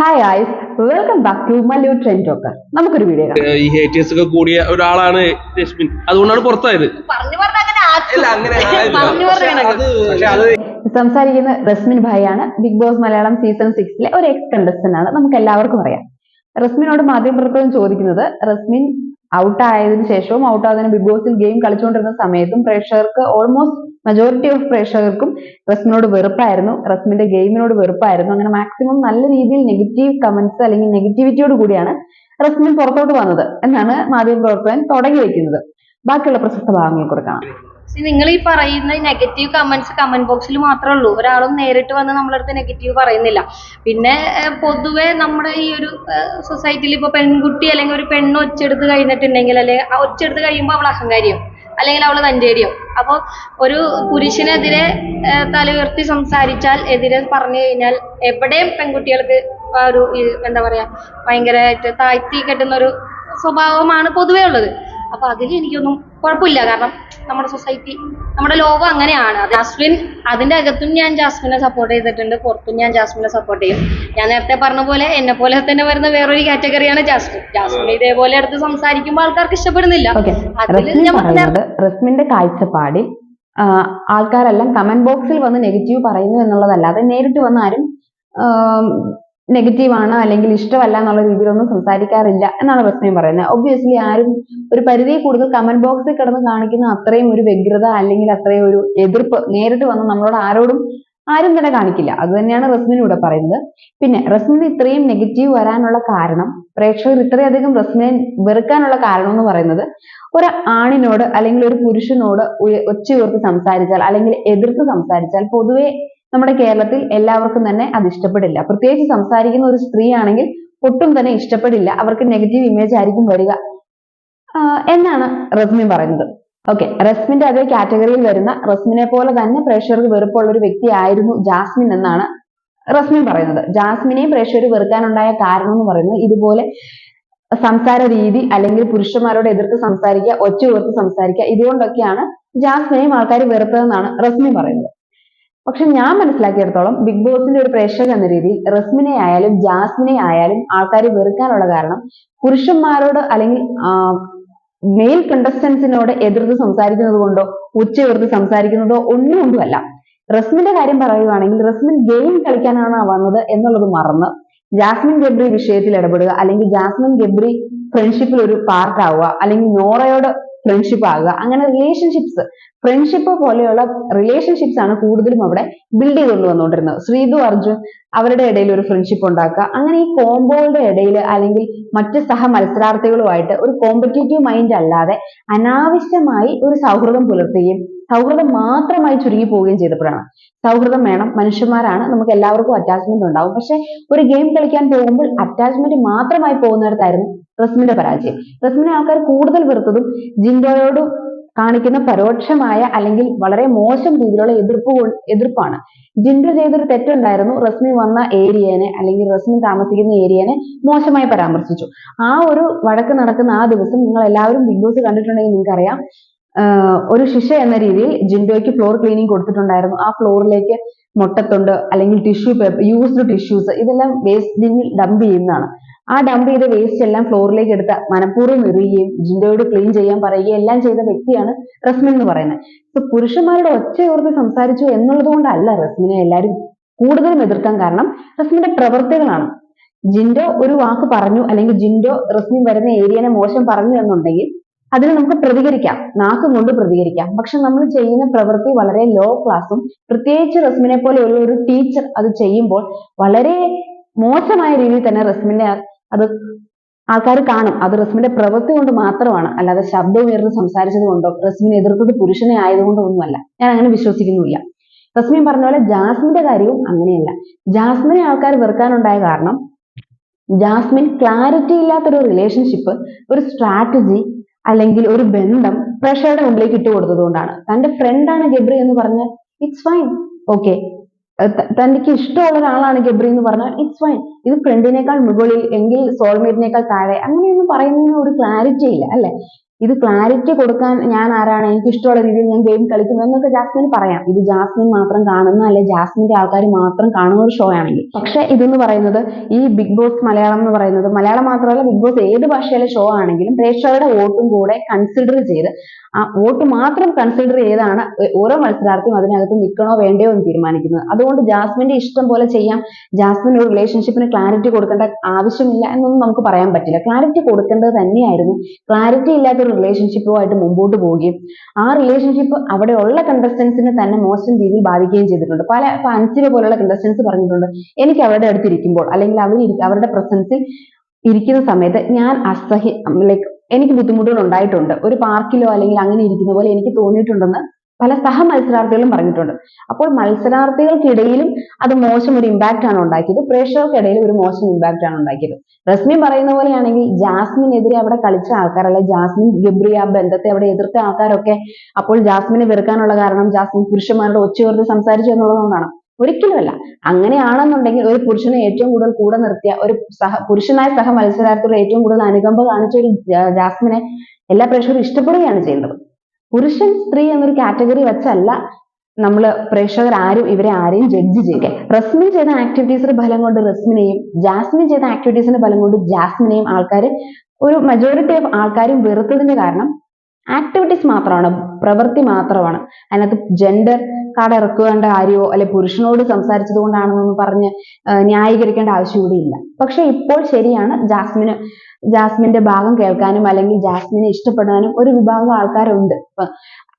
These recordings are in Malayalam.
Hi guys welcome back to Mallu trend talker നമുക്കൊരു വീഡിയോ കാണാം. ഈ ഹേറ്റേഴ്സ് ഒക്കെ കൂടിയ ഒരാളാണ് രശ്മിൻ അതുകൊണ്ടാണ് പുറത്തായത്. സംസാരിക്കുന്ന റസ്മിൻ ഭായിയാണ്. ബിഗ് ബോസ് മലയാളം സീസൺ സിക്സിലെ ഒരു എക്സ് കണ്ടസ്റ്റന്റ് ആണ്. നമുക്ക് എല്ലാവർക്കും അറിയാം. റസ്മിനോട് മാധ്യമപ്രവർത്തകൻ ചോദിക്കുന്നത് റസ്മിൻ ഔട്ട് ആയതിനു ശേഷവും ഔട്ട് ആകുന്നതിന് ബിഗ് ബോസിൽ ഗെയിം കളിച്ചുകൊണ്ടിരുന്ന സമയത്തും പ്രേക്ഷകർക്ക് ഓൾമോസ്റ്റ് മെജോറിറ്റി ഓഫ് പ്രേക്ഷകർക്കും റസ്മിനോട് വെറുപ്പായിരുന്നു. റസ്മിന്റെ ഗെയിമിനോട് വെറുപ്പായിരുന്നു. അങ്ങനെ മാക്സിമം നല്ല രീതിയിൽ നെഗറ്റീവ് കമന്റ്സ് അല്ലെങ്കിൽ നെഗറ്റിവിറ്റിയോട് കൂടിയാണ് റസ്മിൻ പുറത്തോട്ട് വന്നത് എന്നാണ് മാധ്യമപ്രവർത്തകൻ തുടങ്ങി വെക്കുന്നത് ബാക്കിയുള്ള പ്രശസ്ത ഭാഗങ്ങൾ കൂടെ കാണാം നിങ്ങൾ ഈ പറയുന്ന നെഗറ്റീവ് കമന്റ്സ് കമന്റ് ബോക്സിൽ മാത്രമേ ഉള്ളൂ. ഒരാളും നേരിട്ട് വന്ന് നമ്മളടുത്ത് നെഗറ്റീവ് പറയുന്നില്ല. പിന്നെ പൊതുവെ നമ്മുടെ ഈ ഒരു സൊസൈറ്റിയിൽ ഇപ്പൊ പെൺകുട്ടി അല്ലെങ്കിൽ ഒരു പെണ്ണ് ഒച്ചെടുത്ത് കഴിഞ്ഞിട്ടുണ്ടെങ്കിൽ അല്ലെങ്കിൽ ആ ഒച്ചെടുത്ത് കഴിയുമ്പോൾ അവൾ അഹങ്കാരിയും? അല്ലെങ്കിൽ അവൾ തന്റെടിയോ അപ്പോൾ ഒരു പുരുഷനെതിരെ ഏഹ്, തല ഉയർത്തി സംസാരിച്ചാൽ എതിരെ പറഞ്ഞു കഴിഞ്ഞാൽ എവിടെയും പെൺകുട്ടികൾക്ക് ആ ഒരു എന്താ പറയാ ഭയങ്കരമായിട്ട് താഴ്ത്തി കെട്ടുന്ന ഒരു സ്വഭാവമാണ് പൊതുവേ ഉള്ളത്. അപ്പൊ അതിൽ എനിക്കൊന്നും കുഴപ്പമില്ല. കാരണം നമ്മുടെ സൊസൈറ്റി നമ്മുടെ ലോകം അങ്ങനെയാണ്. ജാസ്മിൻ അതിന്റെ അകത്തും ഞാൻ ജാസ്മിനെ സപ്പോർട്ട് ചെയ്തിട്ടുണ്ട്. പുറത്തും ഞാൻ ജാസ്മിനെ സപ്പോർട്ട് ചെയ്യും. ഞാൻ നേരത്തെ പറഞ്ഞ പോലെ എന്നെ പോലെ തന്നെ വരുന്ന വേറൊരു കാറ്റഗറിയാണ് ജാസ്മിൻ. ജാസ്മിൻ ഇതേപോലെ അടുത്ത് സംസാരിക്കുമ്പോൾ ആൾക്കാർക്ക് ഇഷ്ടപ്പെടുന്നില്ല. റസ്മിന്റെ കാഴ്ചപ്പാടിൽ ആൾക്കാരെല്ലാം കമന്റ് ബോക്സിൽ വന്ന് നെഗറ്റീവ് പറയുന്നു എന്നുള്ളതല്ലാതെ നേരിട്ട് വന്ന് ആരും നെഗറ്റീവ് ആണ് അല്ലെങ്കിൽ ഇഷ്ടമല്ല എന്നുള്ള രീതിയിലൊന്നും സംസാരിക്കാറില്ല എന്നാണ് പ്രശ്നം പറയുന്നത്. ഒബ്വിയസ്ലി ആരും ഒരു പരിധി കൂടുതൽ കമന്റ് ബോക്സിൽ കിടന്ന് കാണിക്കുന്ന അത്രയും ഒരു വ്യഗ്രത അല്ലെങ്കിൽ അത്രയും ഒരു എതിർപ്പ് നേരിട്ട് വന്ന് നമ്മളോട് ആരോടും ആരും തന്നെ കാണിക്കില്ല. അത് തന്നെയാണ് റസ്മിൻ ഇവിടെ പറയുന്നത്. പിന്നെ റസ്മിന് ഇത്രയും നെഗറ്റീവ് വരാനുള്ള കാരണം പ്രേക്ഷകർ ഇത്രയധികം റസ്മിനെ വെറുക്കാനുള്ള കാരണം എന്ന് പറയുന്നത് ഒരു ആണിനോട് അല്ലെങ്കിൽ ഒരു പുരുഷനോട് ഒച്ചയോർത്ത് സംസാരിച്ചാൽ അല്ലെങ്കിൽ എതിർത്ത് സംസാരിച്ചാൽ പൊതുവെ നമ്മുടെ കേരളത്തിൽ എല്ലാവർക്കും തന്നെ അത് ഇഷ്ടപ്പെടില്ല. പ്രത്യേകിച്ച് സംസാരിക്കുന്ന ഒരു സ്ത്രീ ആണെങ്കിൽ ഒട്ടും തന്നെ ഇഷ്ടപ്പെടില്ല. അവർക്ക് നെഗറ്റീവ് ഇമേജ് ആയിരിക്കും വരിക. എന്നാണ് റസ്മി പറയുന്നത്. ഓക്കെ റസ്മിന്റെ അതേ കാറ്റഗറിയിൽ വരുന്ന റസ്മിനെ പോലെ തന്നെ പ്രേക്ഷകർക്ക് വെറുപ്പുള്ള ഒരു വ്യക്തിയായിരുന്നു ജാസ്മിൻ എന്നാണ് റസ്മി പറയുന്നത്. ജാസ്മിനെയും പ്രേക്ഷകർ വെറുക്കാനുണ്ടായ കാരണം എന്ന് പറയുന്നത് ഇതുപോലെ സംസാര രീതി അല്ലെങ്കിൽ പുരുഷന്മാരോട് എതിർത്ത് സംസാരിക്കുക ഒച്ച ഉയർത്ത് സംസാരിക്കുക ഇതുകൊണ്ടൊക്കെയാണ് ജാസ്മിനെയും ആൾക്കാർ വെറുത്തതെന്നാണ് റസ്മി പറയുന്നത്. പക്ഷെ ഞാൻ മനസ്സിലാക്കിയിടത്തോളം ബിഗ് ബോസിന്റെ ഒരു പ്രേക്ഷകൻ എന്ന രീതിയിൽ റസ്മിനെ ആയാലും ജാസ്മിനെ ആയാലും ആൾക്കാർ വെറുക്കാനുള്ള കാരണം പുരുഷന്മാരോട് അല്ലെങ്കിൽ മെയിൽ കണ്ടസ്റ്റൻസിനോട് എതിർത്ത് സംസാരിക്കുന്നത് കൊണ്ടോ ഉച്ച ഉയർത്തി സംസാരിക്കുന്നതോ ഒന്നും ഒന്നുമല്ല റസ്മിന്റെ കാര്യം പറയുകയാണെങ്കിൽ റസ്മിൻ ഗെയിം കളിക്കാനാണ് വന്നത് എന്നുള്ളത് മറന്ന് ജാസ്മിൻ ഗബ്രി വിഷയത്തിൽ ഇടപെടുക അല്ലെങ്കിൽ ജാസ്മിൻ ഗബ്രി ഫ്രണ്ട്ഷിപ്പിൽ ഒരു പാർട്ട് ആവുക അല്ലെങ്കിൽ നോറയോട് ഫ്രണ്ട്ഷിപ്പ് ആകുക അങ്ങനെ റിലേഷൻഷിപ്സ് ഫ്രണ്ട്ഷിപ്പ് പോലെയുള്ള റിലേഷൻഷിപ്സ് ആണ് കൂടുതലും അവിടെ ബിൽഡ് ചെയ്തുകൊണ്ട് വന്നുകൊണ്ടിരുന്നത്. ശ്രീതു അർജുൻ അവരുടെ ഇടയിൽ ഒരു ഫ്രണ്ട്ഷിപ്പ് ഉണ്ടാക്കുക. അങ്ങനെ ഈ കോംബോയുടെ ഇടയിൽ അല്ലെങ്കിൽ മറ്റ് സഹ മത്സരാർത്ഥികളുമായിട്ട് ഒരു കോമ്പറ്റേറ്റീവ് മൈൻഡ് അല്ലാതെ അനാവശ്യമായി ഒരു സൗഹൃദം പുലർത്തുകയും സൗഹൃദം മാത്രമായി ചുരുങ്ങി പോവുകയും ചെയ്തപ്പോഴാണ്. സൗഹൃദം വേണം മനുഷ്യന്മാരാണ് നമുക്ക് എല്ലാവർക്കും അറ്റാച്ച്മെന്റ് ഉണ്ടാവും. പക്ഷെ ഒരു ഗെയിം കളിക്കാൻ പോകുമ്പോൾ അറ്റാച്ച്മെന്റ് മാത്രമായി പോകുന്നിടത്തായിരുന്നു റസ്മിന്റെ പരാജയം. റസ്മിനെ ആൾക്കാർ കൂടുതൽ വെറുത്തതും ജിൻഡോയോട് കാണിക്കുന്ന പരോക്ഷമായ അല്ലെങ്കിൽ വളരെ മോശം രീതിയിലുള്ള എതിർപ്പ് എതിർപ്പാണ്. ജിൻഡർ ചെയ്തൊരു തെറ്റുണ്ടായിരുന്നു. റസ്മി വന്ന ഏരിയനെ അല്ലെങ്കിൽ റസ്മി താമസിക്കുന്ന ഏരിയനെ മോശമായി പരാമർശിച്ചു. ആ ഒരു വഴക്ക് നടക്കുന്ന ആ ദിവസം നിങ്ങൾ എല്ലാവരും ബിഗ് ബോസ് കണ്ടിട്ടുണ്ടെങ്കിൽ നിങ്ങൾക്കറിയാം. ഒരു ശിക്ഷ എന്ന രീതിയിൽ ജിൻഡോയ്ക്ക് ഫ്ലോർ ക്ലീനിങ് കൊടുത്തിട്ടുണ്ടായിരുന്നു. ആ ഫ്ലോറിലേക്ക് മുട്ടത്തുണ്ട് അല്ലെങ്കിൽ ടിഷ്യൂ പേപ്പർ യൂസ്ഡ് ടിഷ്യൂസ് ഇതെല്ലാം വേസ്റ്റ് ബിന്നിൽ ഡംപ് ചെയ്യുന്നതാണ്. ആ ഡംപ് ചെയ്ത വേസ്റ്റ് എല്ലാം ഫ്ലോറിലേക്ക് എടുത്ത് മനഃപൂർവം എറിയുകയും ജിൻഡോയോട് ക്ലീൻ ചെയ്യാൻ പറയുകയും എല്ലാം ചെയ്ത വ്യക്തിയാണ് റസ്മിൻ എന്ന് പറയുന്നത്. ഇപ്പൊ പുരുഷന്മാരുടെ ഒച്ചയോർത്ത് സംസാരിച്ചു എന്നുള്ളത് കൊണ്ടല്ല റസ്മിനെ എല്ലാവരും കൂടുതലും എതിർക്കാൻ കാരണം റസ്മിന്റെ പ്രവൃത്തികളാണ് ജിൻഡോ ഒരു വാക്ക് പറഞ്ഞു അല്ലെങ്കിൽ ജിൻഡോ റസ്മിൻ വരുന്ന ഏരിയനെ മോശം പറഞ്ഞു എന്നുണ്ടെങ്കിൽ അതിന് നമുക്ക് പ്രതികരിക്കാം. നാക്കും കൊണ്ട് പ്രതികരിക്കാം. പക്ഷെ നമ്മൾ ചെയ്യുന്ന പ്രവൃത്തി വളരെ ലോ ക്ലാസ്സും പ്രത്യേകിച്ച് റസ്മിനെ പോലെ ഒരു ഒരു ടീച്ചർ അത് ചെയ്യുമ്പോൾ വളരെ മോശമായ രീതിയിൽ തന്നെ റസ്മിനെ അത് ആൾക്കാർ കാണും. അത് റസ്മിന്റെ പ്രവൃത്തി കൊണ്ട് മാത്രമാണ്. അല്ലാതെ ശബ്ദം ഉയർന്ന് സംസാരിച്ചത് കൊണ്ടോ റസ്മിനെ എതിർത്തത് പുരുഷനെ ആയതുകൊണ്ടോ ഒന്നുമല്ല. ഞാൻ അങ്ങനെ വിശ്വസിക്കുന്നുമില്ല. റസ്മിൻ പറഞ്ഞ പോലെ ജാസ്മിന്റെ കാര്യവും അങ്ങനെയല്ല. ജാസ്മിനെ ആൾക്കാർ വെറുക്കാനുണ്ടായ കാരണം ജാസ്മിൻ ക്ലാരിറ്റി ഇല്ലാത്തൊരു റിലേഷൻഷിപ്പ് ഒരു സ്ട്രാറ്റജി അല്ലെങ്കിൽ ഒരു ബന്ധം പ്രഷറുടെ മുമ്പിലേക്ക് ഇട്ട് കൊടുത്തതുകൊണ്ടാണ് തന്റെ ഫ്രണ്ടാണ് ഗബ്രി എന്ന് പറഞ്ഞ് ഇറ്റ്സ് ഫൈൻ ഓക്കെ തനിക്ക് ഇഷ്ടമുള്ള ഒരാളാണ് ഗബ്രി എന്ന് പറഞ്ഞാൽ ഇറ്റ്സ് ഫൈൻ ഇത് ഫ്രണ്ടിനേക്കാൾ മുകളിൽ എങ്കിൽ സോൾമേറ്റിനേക്കാൾ താഴെ അങ്ങനെയൊന്നും പറയുന്ന ഒരു ക്ലാരിറ്റി ഇല്ല അല്ലെ? ഇത് ക്ലാരിറ്റി കൊടുക്കാൻ ഞാൻ ആരാണ്? എനിക്ക് ഇഷ്ടമുള്ള രീതിയിൽ ഞാൻ ഗെയിം കളിക്കുന്നു എന്നൊക്കെ ജാസ്മിൻ പറയാം. ഇത് ജാസ്മിൻ മാത്രം കാണുന്ന അല്ലെ ജാസ്മിന്റെ ആൾക്കാർ മാത്രം കാണുന്ന ഒരു ഷോ ആണെങ്കിൽ. പക്ഷെ ഇതെന്ന് പറയുന്നത് ഈ ബിഗ് ബോസ് മലയാളം എന്ന് പറയുന്നത് മലയാളം മാത്രമല്ല ബിഗ് ബോസ് ഏത് ഭാഷയിലെ ഷോ ആണെങ്കിലും പ്രേക്ഷകരുടെ വോട്ടും കൂടെ കൺസിഡർ ചെയ്ത് ആ വോട്ട് മാത്രം കൺസിഡർ ചെയ്താണ് ഓരോ മത്സരാർത്ഥിയും അതിനകത്ത് നിൽക്കണോ വേണ്ടയോ എന്ന് തീരുമാനിക്കുന്നത്. അതുകൊണ്ട് ജാസ്മിന്റെ ഇഷ്ടം പോലെ ചെയ്യാം. ജാസ്മിൻ ഒരു റിലേഷൻഷിപ്പിന് ക്ലാരിറ്റി കൊടുക്കേണ്ട ആവശ്യമില്ല എന്നൊന്നും നമുക്ക് പറയാൻ പറ്റില്ല. ക്ലാരിറ്റി കൊടുക്കേണ്ടത് തന്നെയായിരുന്നു. ക്ലാരിറ്റി ഇല്ലാത്ത ഒരു റിലേഷൻഷിപ്പുമായിട്ട് മുമ്പോട്ട് പോവുകയും ആ റിലേഷൻഷിപ്പ് അവിടെ ഉള്ള കണ്ടസ്റ്റൻസിനെ തന്നെ മോശം രീതിയിൽ ബാധിക്കുകയും ചെയ്തിട്ടുണ്ട്. പല ഇപ്പൊ അൻസില പോലുള്ള കണ്ടസ്റ്റൻസ് പറഞ്ഞിട്ടുണ്ട് എനിക്ക് അവരുടെ അടുത്ത് ഇരിക്കുമ്പോൾ അല്ലെങ്കിൽ അവർ അവരുടെ പ്രസൻസിൽ ഇരിക്കുന്ന സമയത്ത് ഞാൻ അസഹ്യ ലൈക്ക് എനിക്ക് ബുദ്ധിമുട്ടുകൾ ഉണ്ടായിട്ടുണ്ട്. ഒരു പാർക്കിലോ അല്ലെങ്കിൽ അങ്ങനെ ഇരിക്കുന്ന പോലെ എനിക്ക് തോന്നിയിട്ടുണ്ടെന്ന് പല സഹ മത്സരാർത്ഥികളും പറഞ്ഞിട്ടുണ്ട്. അപ്പോൾ മത്സരാർത്ഥികൾക്കിടയിലും അത് മോശം ഒരു ഇമ്പാക്റ്റ് ആണ് ഉണ്ടാക്കിയത്. പ്രേക്ഷകർക്കിടയിൽ ഒരു മോശം ഇമ്പാക്റ്റ് ആണ് ഉണ്ടാക്കിയത്. റസ്മി പറയുന്ന പോലെയാണെങ്കിൽ ജാസ്മിനെതിരെ അവിടെ കളിച്ച ആൾക്കാർ അല്ലെ ജാസ്മിൻ ഗബ്രിയ ബന്ധത്തെ അവിടെ എതിർത്ത ആൾക്കാരൊക്കെ അപ്പോൾ ജാസ്മിനെ വെറുക്കാനുള്ള കാരണം ജാസ്മിൻ പുരുഷന്മാരുടെ ഒച്ചയോർത്ത് സംസാരിച്ചു എന്നുള്ളതുകൊണ്ടാണ്. ഒരിക്കലുമല്ല. അങ്ങനെയാണെന്നുണ്ടെങ്കിൽ ഒരു പുരുഷനെ ഏറ്റവും കൂടുതൽ കൂടെ നിർത്തിയ ഒരു സഹ പുരുഷനായ സഹ മത്സരാർത്ഥികൾ ഏറ്റവും കൂടുതൽ അനുകമ്പ കാണിച്ച ഒരു ജാസ്മിനെ എല്ലാ പ്രേക്ഷകരും ഇഷ്ടപ്പെടുകയാണ് ചെയ്യേണ്ടത് പുരുഷൻ സ്ത്രീ എന്നൊരു കാറ്റഗറി വെച്ചല്ല നമ്മൾ പ്രേക്ഷകർ ആരും ഇവരെ ആരെയും ജഡ്ജ് ചെയ്യുക. റസ്മിൻ ചെയ്ത ആക്ടിവിറ്റീസിന്റെ ഫലം കൊണ്ട് റസ്മിനെയും ജാസ്മിൻ ചെയ്ത ആക്ടിവിറ്റീസിന്റെ ഫലം കൊണ്ട് ജാസ്മിനെയും ആൾക്കാർ ഒരു മെജോറിറ്റി ഓഫ് ആൾക്കാരും വെറുത്തതിന്റെ കാരണം ആക്ടിവിറ്റീസ് മാത്രമാണ് പ്രവൃത്തി മാത്രമാണ്. അതിനകത്ത് ജെൻഡർ കാർഡ് ഇറക്കേണ്ട കാര്യമോ അല്ലെ പുരുഷനോട് സംസാരിച്ചത് കൊണ്ടാണെന്നൊന്നും പറഞ്ഞ് ന്യായീകരിക്കേണ്ട ആവശ്യം ഇവിടെ ഇല്ല. പക്ഷെ ഇപ്പോൾ ശരിയാണ് ജാസ്മിന് ജാസ്മിന്റെ ഭാഗം കേൾക്കാനും അല്ലെങ്കിൽ ജാസ്മിനെ ഇഷ്ടപ്പെടാനും ഒരു വിഭാഗം ആൾക്കാരുണ്ട്.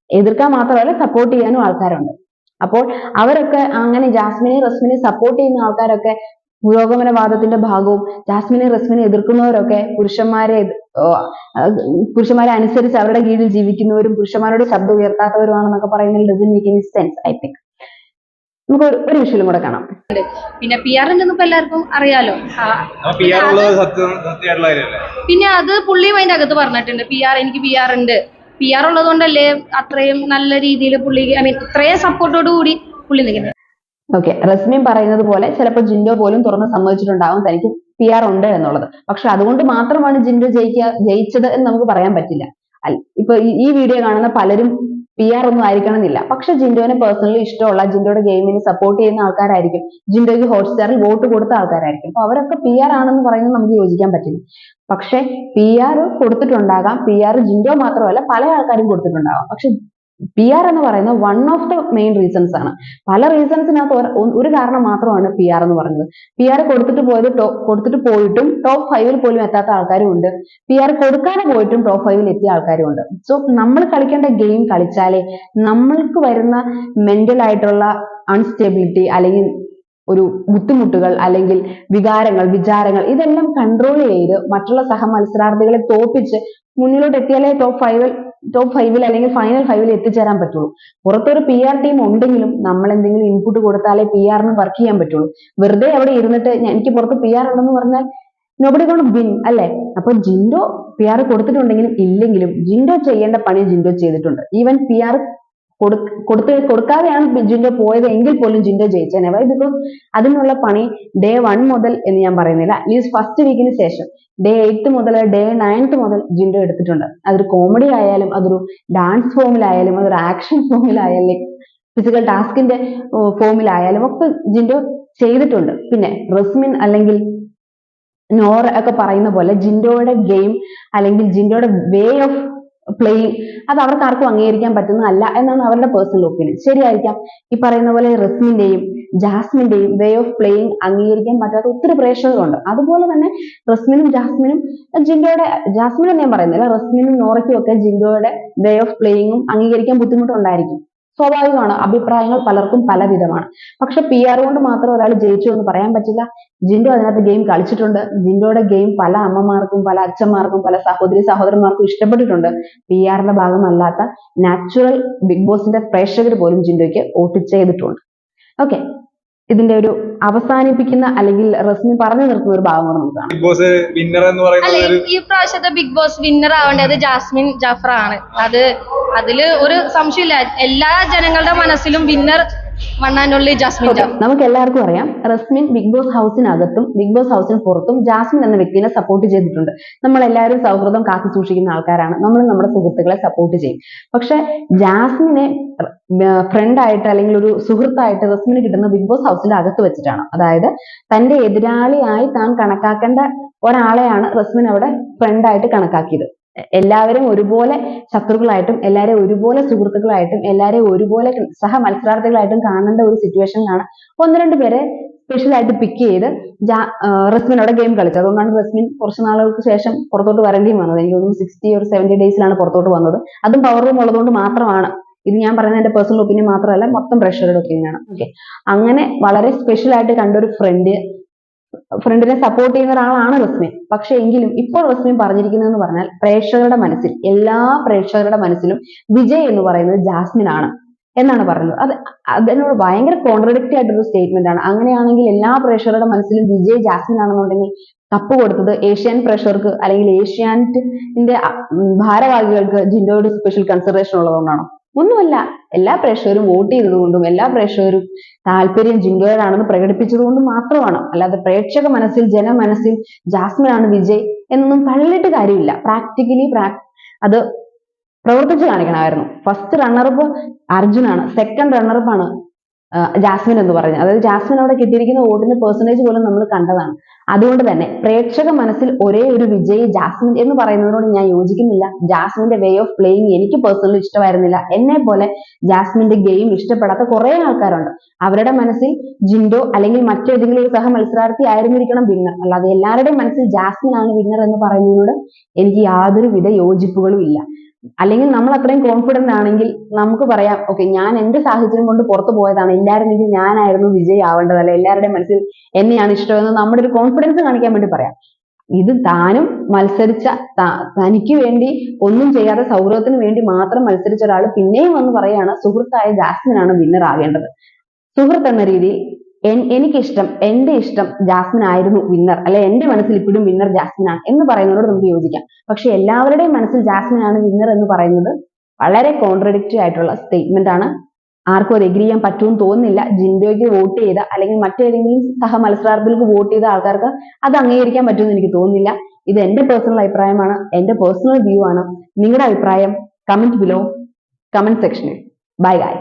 എതിർക്കാൻ മാത്രമല്ല സപ്പോർട്ട് ചെയ്യാനും ആൾക്കാരുണ്ട്. അപ്പോൾ അവരൊക്കെ അങ്ങനെ ജാസ്മിനെ റസ്മിനെ സപ്പോർട്ട് ചെയ്യുന്ന ആൾക്കാരൊക്കെ പുരോഗമനവാദത്തിന്റെ ഭാഗവും ജാസ്മിനെ റസ്മിനെ എതിർക്കുന്നവരൊക്കെ പുരുഷന്മാരെ പുരുഷന്മാരെ അനുസരിച്ച് അവരുടെ കീഴിൽ ജീവിക്കുന്നവരും പുരുഷന്മാരുടെ ശബ്ദം ഉയർത്താത്തവരുമാണെന്നൊക്കെ പറയുന്നതിൽ doesn't make any sense I think നമുക്ക് ഒരു- വിഷയം കൂടെ കാണാം. പിന്നെ പി ആർ ഇപ്പൊ എല്ലാവർക്കും അറിയാലോ? പിന്നെ അത് പുള്ളിയും അതിന്റെ അകത്ത് പറഞ്ഞിട്ടുണ്ട് പി ആർ എനിക്ക് പി ആർ ഉണ്ട്. പി ആർ ഉള്ളത് കൊണ്ടല്ലേ അത്രയും നല്ല രീതിയിൽ പുള്ളി ഐ മീൻ ഇത്രയും സപ്പോർട്ടോട് കൂടി പുള്ളി നിൽക്കുന്നത്? ഓക്കെ റസ്മിൻ പറയുന്നത് പോലെ ചിലപ്പോൾ ജിൻഡോ പോലും തുറന്ന് സമ്മതിച്ചിട്ടുണ്ടാവും തനിക്ക് പി ആർ ഉണ്ട് എന്നുള്ളത്. പക്ഷെ അതുകൊണ്ട് മാത്രമാണ് ജിൻഡോ ജയിക്കുക ജയിച്ചത് എന്ന് നമുക്ക് പറയാൻ പറ്റില്ല. ഇപ്പൊ ഈ- ഈ വീഡിയോ കാണുന്ന പലരും പി ആർ ഒന്നും ആയിരിക്കണമെന്നില്ല. പക്ഷെ ജിൻഡോനെ പേഴ്സണലി ഇഷ്ടമുള്ള ജിൻഡോയുടെ ഗെയിമിന് സപ്പോർട്ട് ചെയ്യുന്ന ആൾക്കാരായിരിക്കും ജിൻഡോയ്ക്ക് ഹോട്ട്സ്റ്റാറിൽ വോട്ട് കൊടുത്ത ആൾക്കാരായിരിക്കും. അപ്പൊ അവരൊക്കെ പി ആർ ആണെന്ന് പറയുന്നത് നമുക്ക് യോജിക്കാൻ പറ്റില്ല. പക്ഷെ പി ആർ കൊടുത്തിട്ടുണ്ടാകാം പി ആർ ജിൻഡോ മാത്രമല്ല പല ആൾക്കാരും കൊടുത്തിട്ടുണ്ടാകാം. പക്ഷെ പി ആർ എന്ന് പറയുന്നത് one of the main reasons ആണ്. പല റീസൺസിനകത്ത് ഒരു- കാരണം മാത്രമാണ് പി ആർ എന്ന് പറയുന്നത്. പി ആർ കൊടുത്തിട്ട് പോയത് കൊടുത്തിട്ട് പോയിട്ടും ടോപ്പ് ഫൈവിൽ പോലും എത്താത്ത ആൾക്കാരും ഉണ്ട്. പി ആർ കൊടുക്കാതെ പോയിട്ടും ടോപ്പ് ഫൈവിൽ എത്തിയ ആൾക്കാരും ഉണ്ട്. സോ നമ്മൾ കളിക്കേണ്ട ഗെയിം കളിച്ചാലേ നമ്മൾക്ക് വരുന്ന മെന്റൽ ആയിട്ടുള്ള അൺസ്റ്റെബിലിറ്റി അല്ലെങ്കിൽ ഒരു ബുദ്ധിമുട്ടുകൾ അല്ലെങ്കിൽ വികാരങ്ങൾ വിചാരങ്ങൾ ഇതെല്ലാം കൺട്രോൾ ചെയ്ത് മറ്റുള്ള സഹ മത്സരാർത്ഥികളെ തോപ്പിച്ച് മുന്നിലോട്ട് എത്തിയാലേ ടോപ്പ് ഫൈവിൽ ടോപ്പ് ഫൈവിൽ അല്ലെങ്കിൽ ഫൈനൽ ഫൈവിൽ എത്തിച്ചേരാൻ പറ്റുള്ളൂ. പുറത്തൊരു പി ആർ ടീം ഉണ്ടെങ്കിലും നമ്മൾ എന്തെങ്കിലും ഇൻപുട്ട് കൊടുത്താലേ പി ആറിന് വർക്ക് ചെയ്യാൻ പറ്റുള്ളൂ. വെറുതെ അവിടെ ഇരുന്നിട്ട് എനിക്ക് പുറത്ത് പി ആർ ഉണ്ടെന്ന് പറഞ്ഞാൽ നോബഡി കൊണ്ട് വിൻ അല്ലെ? അപ്പൊ ജിൻഡോ പി ആർ കൊടുത്തിട്ടുണ്ടെങ്കിലും ഇല്ലെങ്കിലും ജിൻഡോ ചെയ്യേണ്ട പണി ജിൻഡോ ചെയ്തിട്ടുണ്ട്. ഈവൻ പി ആർ കൊടുത്ത് കൊടുക്കാതെയാണ് ജിൻഡോ പോയത് എങ്കിൽ പോലും ജിൻഡോ ജയിച്ചേനെ. വൈ ബിക്കോസ് അതിനുള്ള പണി ഡേ വൺ മുതൽ എന്ന് ഞാൻ പറയുന്നില്ല. അറ്റ്ലീസ്റ്റ് ഫസ്റ്റ് വീക്കിന് ശേഷം. ഡേ എയ്ത്ത് മുതൽ ഡേ നയൻത്ത് മുതൽ ജിൻഡോ എടുത്തിട്ടുണ്ട്. അതൊരു കോമഡി ആയാലും അതൊരു ഡാൻസ് ഫോമിലായാലും അതൊരു ആക്ഷൻ ഫോമിലായാലും ഫിസിക്കൽ ടാസ്കിന്റെ ഫോമിലായാലും ഒക്കെ ജിൻഡോ ചെയ്തിട്ടുണ്ട്. പിന്നെ റസ്മിൻ അല്ലെങ്കിൽ നോറ ഒക്കെ പറയുന്ന പോലെ ജിൻഡോയുടെ ഗെയിം അല്ലെങ്കിൽ ജിൻഡോയുടെ വേ ഓഫ് പ്ലേയിങ് അത് അവർക്ക് ആർക്കും അംഗീകരിക്കാൻ പറ്റുന്നതല്ല എന്നാണ് അവരുടെ പേഴ്സണൽ ഒപ്പീനിയൻ ശരിയായിരിക്കാം. ഈ പറയുന്ന പോലെ റസ്മിന്റെയും ജാസ്മിന്റെയും വേ ഓഫ് പ്ലേയിങ് അംഗീകരിക്കാൻ പറ്റാത്ത ഒത്തിരി പ്രേക്ഷകരുണ്ട്. അതുപോലെ തന്നെ റസ്മിനും ജാസ്മിനും ജിൻഡോയുടെ ജാസ്മിൻ എന്ന് ഞാൻ പറയുന്നില്ല റസ്മിനും നോറയ്ക്കും ഒക്കെ ജിൻഡോയുടെ വേ ഓഫ് പ്ലേയിങ്ങും അംഗീകരിക്കാൻ ബുദ്ധിമുട്ടുണ്ടായിരിക്കും. സ്വാഭാവികമാണ്. അഭിപ്രായങ്ങൾ പലർക്കും പലവിധമാണ്. പക്ഷെ പി ആർ കൊണ്ട് മാത്രം ഒരാൾ ജയിച്ചു എന്ന് പറയാൻ പറ്റില്ല. ജിൻഡോ അതിനകത്ത് ഗെയിം കളിച്ചിട്ടുണ്ട്. ജിൻഡോയുടെ ഗെയിം പല അമ്മമാർക്കും പല അച്ഛന്മാർക്കും പല സഹോദരി സഹോദരന്മാർക്കും ഇഷ്ടപ്പെട്ടിട്ടുണ്ട്. പി ആറിന്റെ ഭാഗമല്ലാത്ത നാച്ചുറൽ ബിഗ് ബോസിന്റെ പ്രേക്ഷകർ പോലും ജിൻഡോയ്ക്ക് വോട്ട് ചെയ്തിട്ടുണ്ട്. ഓക്കെ ഇതിന്റെ ഒരു അവസാനിപ്പിക്കുന്ന അല്ലെങ്കിൽ റസ്മി പറഞ്ഞു നിർത്തുന്ന ഒരു ഭാഗം കൂടെ നമുക്ക് ബിഗ് ബോസ് വിന്നർ എന്ന് അല്ല പറയുന്നത് ഈ- ഈ പ്രാവശ്യത്തെ ബിഗ് ബോസ് വിന്നർ ആവേണ്ടത് ജാസ്മിൻ ജാഫർ ആണ് അത് അതിൽ ഒരു സംശയമില്ല. എല്ലാ ജനങ്ങളുടെ മനസ്സിലും winner one and only Jasmine നമുക്ക് എല്ലാവർക്കും അറിയാം. റസ്മിൻ ബിഗ് ബോസ് ഹൗസിനകത്തും ബിഗ് ബോസ് ഹൗസിന് പുറത്തും ജാസ്മിൻ എന്ന വ്യക്തിനെ സപ്പോർട്ട് ചെയ്തിട്ടുണ്ട്. നമ്മൾ എല്ലാവരും സൗഹൃദം കാത്തു സൂക്ഷിക്കുന്ന ആൾക്കാരാണ്. നമ്മൾ നമ്മുടെ സുഹൃത്തുക്കളെ സപ്പോർട്ട് ചെയ്യും. പക്ഷെ ജാസ്മിനെ ഫ്രണ്ട് ആയിട്ട് അല്ലെങ്കിൽ ഒരു സുഹൃത്തായിട്ട് റസ്മിന് കിട്ടുന്ന ബിഗ് ബോസ് ഹൗസിന്റെ അകത്ത് വെച്ചിട്ടാണ്. അതായത് തന്റെ എതിരാളിയായി താൻ കണക്കാക്കേണ്ട ഒരാളെയാണ് റസ്മിൻ അവിടെ ഫ്രണ്ട് ആയിട്ട് കണക്കാക്കിയത്. എല്ലാവരും ഒരുപോലെ ശത്രുക്കളായിട്ടും എല്ലാവരെയും ഒരുപോലെ സുഹൃത്തുക്കളായിട്ടും എല്ലാവരെയും ഒരുപോലെ സഹ മത്സരാർത്ഥികളായിട്ടും കാണേണ്ട ഒരു സിറ്റുവേഷനിലാണ് ഒന്ന് രണ്ട് പേരെ സ്പെഷ്യലായിട്ട് പിക്ക് ചെയ്ത് റസ്മിൻ ഗെയിം കളിച്ചു അതുകൊണ്ടാണ് റസ്മിൻ കുറച്ച് നാളുകൾക്ക് ശേഷം പുറത്തോട്ട് വരേണ്ടിയും വന്നത്. എനിക്ക് തോന്നുന്നു സിക്സ്റ്റി ഒരു സെവന്റി ഡേയ്സിലാണ് പുറത്തോട്ട് വന്നത്. അതും പവർ റൂം ഉള്ളതുകൊണ്ട് മാത്രമാണ്. ഇത് ഞാൻ പറയുന്നത് എന്റെ പേഴ്സണൽ ഒപ്പീനിയൻ മാത്രമല്ല മൊത്തം പ്രേക്ഷകരുടെ ഒപ്പീനിയൻ ആണ് ഓക്കെ അങ്ങനെ വളരെ സ്പെഷ്യൽ ആയിട്ട് കണ്ട ഒരു ഫ്രണ്ട് ഫ്രണ്ടിനെ സപ്പോർട്ട് ചെയ്യുന്ന ഒരാളാണ് റസ്മിൻ. പക്ഷെ എങ്കിലും ഇപ്പോൾ റസ്മിൻ പറഞ്ഞിരിക്കുന്നതെന്ന് പറഞ്ഞാൽ പ്രേക്ഷകരുടെ മനസ്സിൽ എല്ലാ പ്രേക്ഷകരുടെ മനസ്സിലും വിജയ് എന്ന് പറയുന്നത് ജാസ്മിൻ ആണ് എന്നാണ് പറഞ്ഞത്. അത് അതിനോട് ഭയങ്കര കോൺട്രഡിക്റ്റ് ആയിട്ടൊരു സ്റ്റേറ്റ്മെന്റ് ആണ്. അങ്ങനെയാണെങ്കിൽ എല്ലാ പ്രേക്ഷകരുടെ മനസ്സിലും വിജയ് ജാസ്മിൻ ആണെന്നുണ്ടെങ്കിൽ കപ്പ് കൊടുത്തത് ഏഷ്യൻ പ്രഷർക്ക് അല്ലെങ്കിൽ ഏഷ്യാനെറ്റിന്റെ ഭാരവാഹികൾക്ക് ജിൻഡോയുടെ സ്പെഷ്യൽ കൺസിഡറേഷൻ ഉള്ളതുകൊണ്ടാണോ? ഒന്നുമല്ല. എല്ലാ പ്രേക്ഷകരും വോട്ട് ചെയ്തതുകൊണ്ടും എല്ലാ പ്രേക്ഷകരും താല്പര്യം ജിൻഡോയോടാണെന്ന് പ്രകടിപ്പിച്ചതുകൊണ്ടും മാത്രമാണ്. അല്ലാതെ പ്രേക്ഷക മനസ്സിൽ ജനമനസ്സിൽ ജാസ്മിൻ ആണ് വിജയ് എന്നൊന്നും തള്ളിയിട്ട് കാര്യമില്ല. പ്രാക്ടിക്കലി അത് പ്രവർത്തിച്ചു കാണിക്കണമായിരുന്നു. ഫസ്റ്റ് റണ്ണറപ്പ് അർജുനാണ്. സെക്കൻഡ് റണ്ണറപ്പ് ആണ് ജാസ്മിൻ എന്ന് പറയുന്നത് അതായത് ജാസ്മിൻ അവിടെ കിട്ടിയിരിക്കുന്ന വോട്ടിന്റെ പെർസെന്റേജ് പോലും നമ്മൾ കണ്ടതാണ്. അതുകൊണ്ട് തന്നെ പ്രേക്ഷക മനസ്സിൽ ഒരേ ഒരു വിജയ് ജാസ്മിൻ എന്ന് പറയുന്നതിനോട് ഞാൻ യോജിക്കുന്നില്ല. ജാസ്മിന്റെ വേ ഓഫ് പ്ലേയിങ് എനിക്ക് പേഴ്സണലി ഇഷ്ടമായിരുന്നില്ല. എന്നെ പോലെ ജാസ്മിന്റെ ഗെയിം ഇഷ്ടപ്പെടാത്ത കുറെ ആൾക്കാരുണ്ട്. അവരുടെ മനസ്സിൽ ജിൻഡോ അല്ലെങ്കിൽ മറ്റേതെങ്കിലും ഒരു സഹ മത്സരാർത്ഥി ആയിരുന്നിരിക്കണം വിന്നർ അല്ലാതെ എല്ലാവരുടെയും മനസ്സിൽ ജാസ്മിൻ ആണ് വിന്നർ എന്ന് പറയുന്നതിനോട് എനിക്ക് യാതൊരുവിധ യോജിപ്പുകളും ഇല്ല. അല്ലെങ്കിൽ നമ്മൾ അത്രയും കോൺഫിഡന്റ് ആണെങ്കിൽ നമുക്ക് പറയാം ഓക്കെ ഞാൻ എന്റെ സാഹചര്യം കൊണ്ട് പുറത്തു പോയതാണ്. ഞാൻ ഞാനായിരുന്നു വിജയി ആവേണ്ടത് അല്ലെ എല്ലാവരുടെയും മനസ്സിൽ എന്നെയാണ് ഇഷ്ടമെന്ന് നമ്മുടെ ഒരു കോൺഫിഡൻസ് കാണിക്കാൻ വേണ്ടി പറയാം. ഇത് താനും മത്സരിച്ച തനിക്ക് വേണ്ടി ഒന്നും ചെയ്യാതെ സൗഹൃദത്തിന് വേണ്ടി മാത്രം മത്സരിച്ച ഒരാൾ പിന്നെയും വന്ന് പറയാണ് സുഹൃത്തായ ജാസ്മിനാണ് വിന്നർ ആകേണ്ടത്. സുഹൃത്ത് എന്ന രീതിയിൽ എനിക്കിഷ്ടം എന്റെ ഇഷ്ടം ജാസ്മിൻ ആയിരുന്നു വിന്നർ അല്ലെ എന്റെ മനസ്സിൽ ഇപ്പോഴും വിന്നർ ജാസ്മിൻ ആണ് എന്ന് പറയുന്നതിനോട് നമുക്ക് യോജിക്കാം. പക്ഷെ എല്ലാവരുടെയും മനസ്സിൽ ജാസ്മിൻ ആണ് വിന്നർ എന്ന് പറയുന്നത് വളരെ കോൺട്രഡിക്റ്ററി ആയിട്ടുള്ള സ്റ്റേറ്റ്മെന്റ് ആണ്. ആർക്കും അത് എഗ്രി ചെയ്യാൻ പറ്റുമെന്ന് തോന്നുന്നില്ല. ജിൻഡോയ്ക്ക് വോട്ട് ചെയ്ത അല്ലെങ്കിൽ മറ്റേതെങ്കിലും സഹ മത്സരാർത്ഥികൾക്ക് വോട്ട് ചെയ്ത ആൾക്കാർക്ക് അത് അംഗീകരിക്കാൻ പറ്റുമെന്ന് എനിക്ക് തോന്നുന്നില്ല. ഇത് എന്റെ പേഴ്സണൽ അഭിപ്രായമാണ് എന്റെ പേഴ്സണൽ വ്യൂ ആണ്. നിങ്ങളുടെ അഭിപ്രായം കമന്റ് ബിലോ കമന്റ് സെക്ഷനിൽ ബൈ ഗായ്